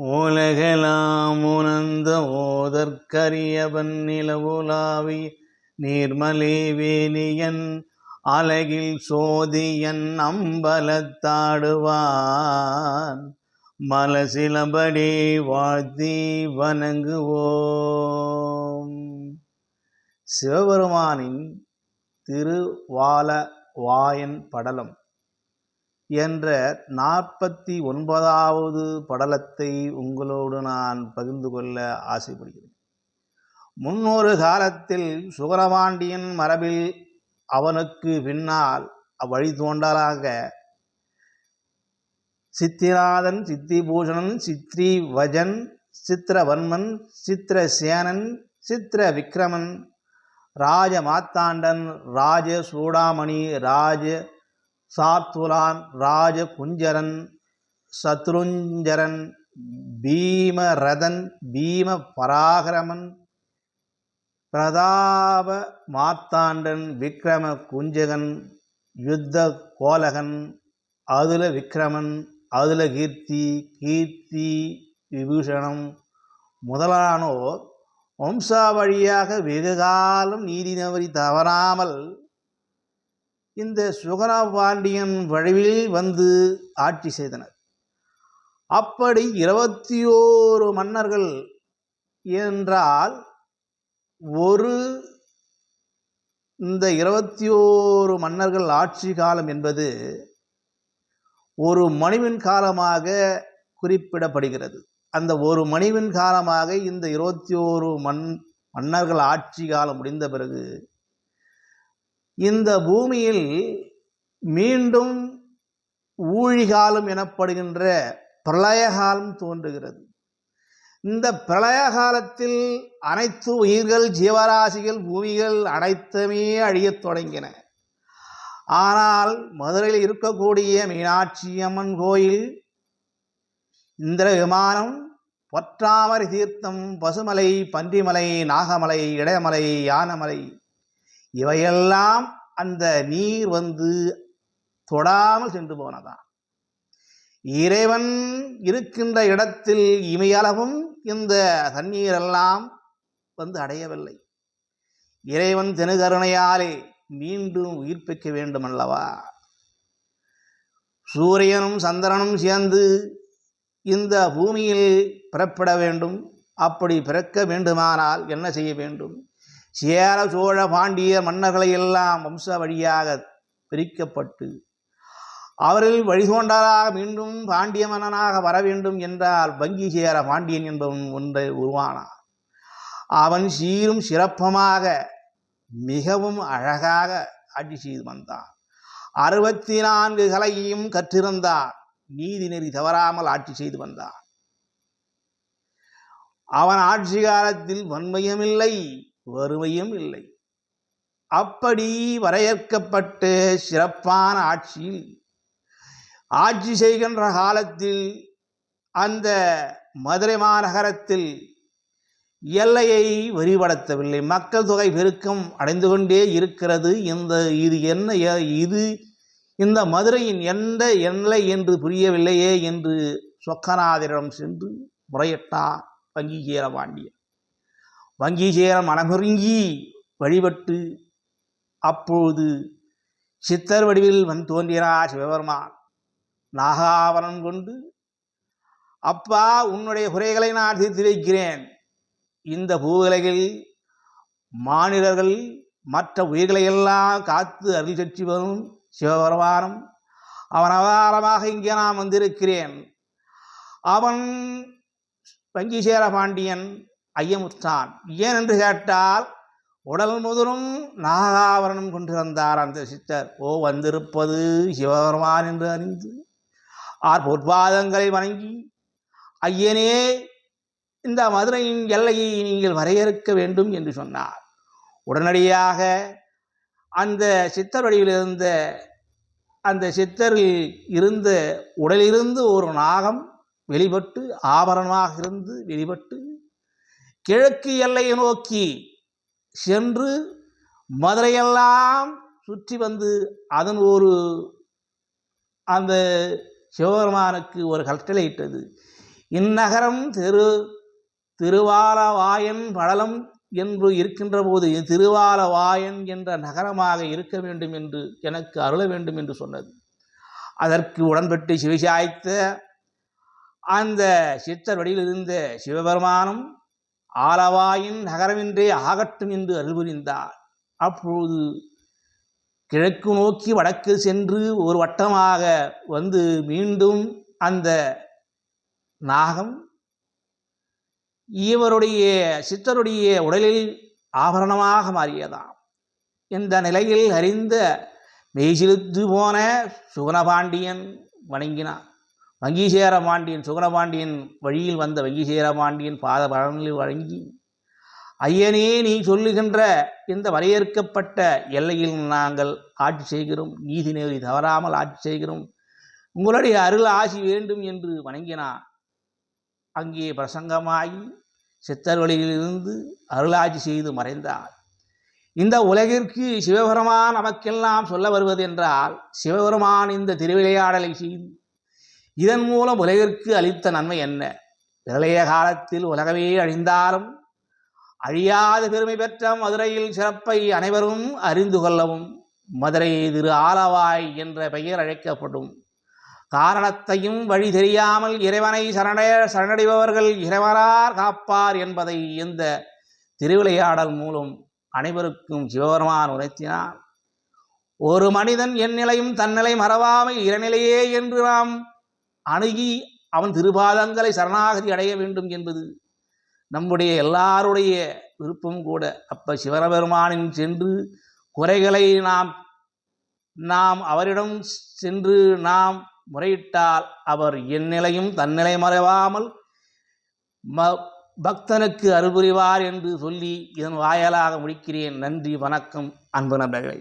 உலகலாம் உணர்ந்த ஓதற்கரியவன் நிலவுலாவி நீர்மலி வேணியன் அலகில் சோதியன் அம்பலத்தாடுவான் மலசிலபடி வாழ்த்தி வணங்குவோம். சிவபெருமானின் திருவால வாயன் படலம். என்ற நாற்பத்தி ஒன்பதாவது படலத்தை உங்களோடு நான் பகிர்ந்து கொள்ள ஆசைப்படுகிறேன். முன்னொரு காலத்தில் சுகரபாண்டியன் மரபில் அவனுக்கு பின்னால் வழி தோண்டலாக சித்திநாதன் சித்திபூஷணன் சித்ரி வஜன் சித்திரவன்மன் சித்திரசேனன் சித்திர விக்ரமன் ராஜ மாத்தாண்டன் ராஜ சூடாமணி ராஜ சாத்துலான் ராஜ குஞ்சரன் சத்ருஞ்சரன் பீமரதன் பீம பராகரமன் பிரதாப மார்த்தாண்டன் விக்ரம குஞ்சகன் யுத்த கோலகன் அதுல விக்ரமன் அதுல கீர்த்தி கீர்த்தி விபூஷணம் முதலானோர் வம்சாவழியாக வெகு காலம் நீதி நவரி தவறாமல் இந்த சுகரபாண்டியன் வழிவில் வந்து ஆட்சி செய்தனர். அப்படி இருபத்தி ஓரு மன்னர்கள் என்றால் ஒரு இந்த இருபத்தி ஓரு மன்னர்கள் ஆட்சி காலம் என்பது ஒரு மணிவின் காலமாக குறிப்பிடப்படுகிறது. அந்த ஒரு மணிவின் காலமாக இந்த இருபத்தி ஓரு மன் மன்னர்கள் ஆட்சி காலம் முடிந்த பிறகு இந்த பூமியில் மீண்டும் ஊழிகாலம் எனப்படுகின்ற பிரளயகாலம் தோன்றுகிறது. இந்த பிரளய காலத்தில் அனைத்து உயிர்கள் ஜீவராசிகள் பூமிகள் அனைத்துமே அழியத் தொடங்கின. ஆனால் மதுரையில் இருக்கக்கூடிய மீனாட்சி அம்மன் கோயில் இந்திர விமானம் பொற்றாமரை தீர்த்தம் பசுமலை பன்றிமலை நாகமலை இடையமலை யானமலை இவையெல்லாம் அந்த நீர் வந்து தொடாமல் சென்று போனதா இறைவன் இருக்கின்ற இடத்தில் இமையளவும் இந்த தண்ணீரெல்லாம் வந்து அடையவில்லை. இறைவன் தெனுகருணையாலே மீண்டும் உயிர்ப்பிக்க வேண்டும் அல்லவா சூரியனும் சந்திரனும் சேர்ந்து இந்த பூமியில் பிறப்பிட வேண்டும். அப்படி பிறக்க வேண்டுமானால் என்ன செய்ய வேண்டும்? சேர சோழ பாண்டிய மன்னர்களை எல்லாம் வம்ச வழியாக பிரிக்கப்பட்டு அவரில் வழிகோண்டராக மீண்டும் பாண்டிய மன்னனாக வர வேண்டும் என்றால் வங்கி சேர பாண்டியன் என்பவன் ஒன்றை உருவானான். அவன் சீரும் சிறப்பமாக மிகவும் அழகாக ஆட்சி செய்து வந்தான். அறுபத்தி நான்கு கலையையும் கற்றிருந்தான். நீதி நெறி தவறாமல் ஆட்சி செய்து வந்தான். அவன் ஆட்சி காலத்தில் வன்மையமில்லை வறுமையும் இல்லை. அப்படி வரையறுக்கப்பட்டு சிறப்பான ஆட்சியில் ஆட்சி செய்கின்ற காலத்தில் அந்த மதுரை மாநகரத்தில் எல்லையை விரிவடைத்தவில்லை. மக்கள் தொகை பெருக்கம் அடைந்து கொண்டே இருக்கிறது. இந்த இது என்ன இது இந்த மதுரையின் எந்த எல்லை என்று புரியவில்லையே என்று சொக்கநாதரிடம் சென்று முறையிட்டார் வங்கீகேர பாண்டியன் வங்கி வங்கீகேரம் மனமுருங்கி வழிபட்டு அப்பொழுது சித்தர் வடிவில் வந்து தோன்றினார் சிவபெருமான். நாகாவரம் கொண்டு அப்பா உன்னுடைய குறைகளை நான் தீர்த்து வைக்கிறேன். இந்த பூவுலகில் மானிடர்கள் மற்ற உயிர்களை எல்லாம் காத்து அருள் சற்றி வரும் சிவபெருமானம் அவன் அவதாரமாக இங்கே நான் வந்திருக்கிறேன். அவன் வங்கி சேர பாண்டியன் ஐயமுற்றான் ஏன் என்று கேட்டால் உடல் முதலும் நாகாவரணம் கொண்டிருந்தார் அந்த சித்தர். ஓ வந்திருப்பது சிவபெருமான் என்று அறிந்து ஆர் பொற்பாதங்களை வணங்கி ஐயனே இந்த மதுரையின் எல்லையை நீங்கள் வரையறுக்க வேண்டும் என்று சொன்னார். உடனடியாக அந்த சித்தர் வடிவில் இருந்த அந்த சித்தரில் இருந்த உடலிருந்து ஒரு நாகம் வெளிப்பட்டு ஆபரணமாக இருந்து வெளிப்பட்டு கிழக்கு எல்லையை நோக்கி சென்று மதுரையெல்லாம் சுற்றி வந்து அதன் ஒரு அந்த சிவபெருமானுக்கு ஒரு கட்டளையிட்டது இந்நகரம் திரு திருவாலவாயன் படலம் என்று இருக்கின்ற போது திருவாலவாயன் என்ற நகரமாக இருக்க வேண்டும் என்று எனக்கு அருள வேண்டும் என்று சொன்னது. அதற்கு உடன்பட்டு சிவசாய்த்த அந்த சித்தர் வடியில் இருந்த சிவபெருமானும் ஆலவாயின் நகரமென்றே ஆகட்டும் என்று அருள்புரிந்தார். அப்பொழுது கிழக்கு நோக்கி வடக்கு சென்று ஒரு வட்டமாக வந்து மீண்டும் அந்த நாகம் இவருடைய சித்தருடைய உடலில் ஆபரணமாக மாறியதாம். இந்த நிலையில் அறிந்த மெய்சிலுத்து போன சுகுணபாண்டியன் வணங்கினான். வங்கீசேர பாண்டியன் வழியில் வந்த வங்கீசேகரமாண்டியன் பாத பலனில் வழங்கி ஐயனே நீ சொல்லுகின்ற இந்த வரையறுக்கப்பட்ட எல்லையில் நாங்கள் ஆட்சி செய்கிறோம். நீதி நெறி தவறாமல் ஆட்சி செய்கிறோம். உங்களுடைய அருள் ஆசி வேண்டும் என்று வணங்கினான். அங்கே பிரசங்கமாகி சித்தர் வழியிலிருந்து அருளாட்சி செய்து மறைந்தார். இந்த உலகிற்கு சிவபெருமான் நமக்கெல்லாம் சொல்ல வருவது என்றால் சிவபெருமான் இந்த திருவிளையாடலை செய்து இதன் மூலம் உலகிற்கு அளித்த நன்மை என்ன? இளைய காலத்தில் உலகமே அழிந்தாலும் அழியாத பெருமை பெற்ற மதுரையில் சிறப்பை அனைவரும் அறிந்து கொள்ளவும் மதுரை திரு ஆலவாய் என்ற பெயர் அழைக்கப்படும். காரணத்தையும் வழி தெரியாமல் இறைவனை சரணடைய சரணடைபவர்கள் இறைவனார் காப்பார் என்பதை இந்த திருவிளையாடல் மூலம் அனைவருக்கும் சிவபெருமான் உணர்த்தினார். ஒரு மனிதன் என் நிலையும் தன்னிலை மறவாமை இறைநிலையே என்று நாம் அணுகி அவன் திருபாதங்களை சரணாகதி அடைய வேண்டும் என்பது நம்முடைய எல்லாருடைய விருப்பம் கூட. அப்ப சிவரபெருமானின் சென்று குறைகளை நாம் நாம் அவரிடம் சென்று நாம் முறையிட்டால் அவர் என் நிலையும் தன்னிலை மறைவாமல் ம பக்தனுக்கு அருள்புரிவார் என்று சொல்லி இதன் வாயலாக முடிக்கிறேன். நன்றி வணக்கம் அன்பு நண்பர்களே.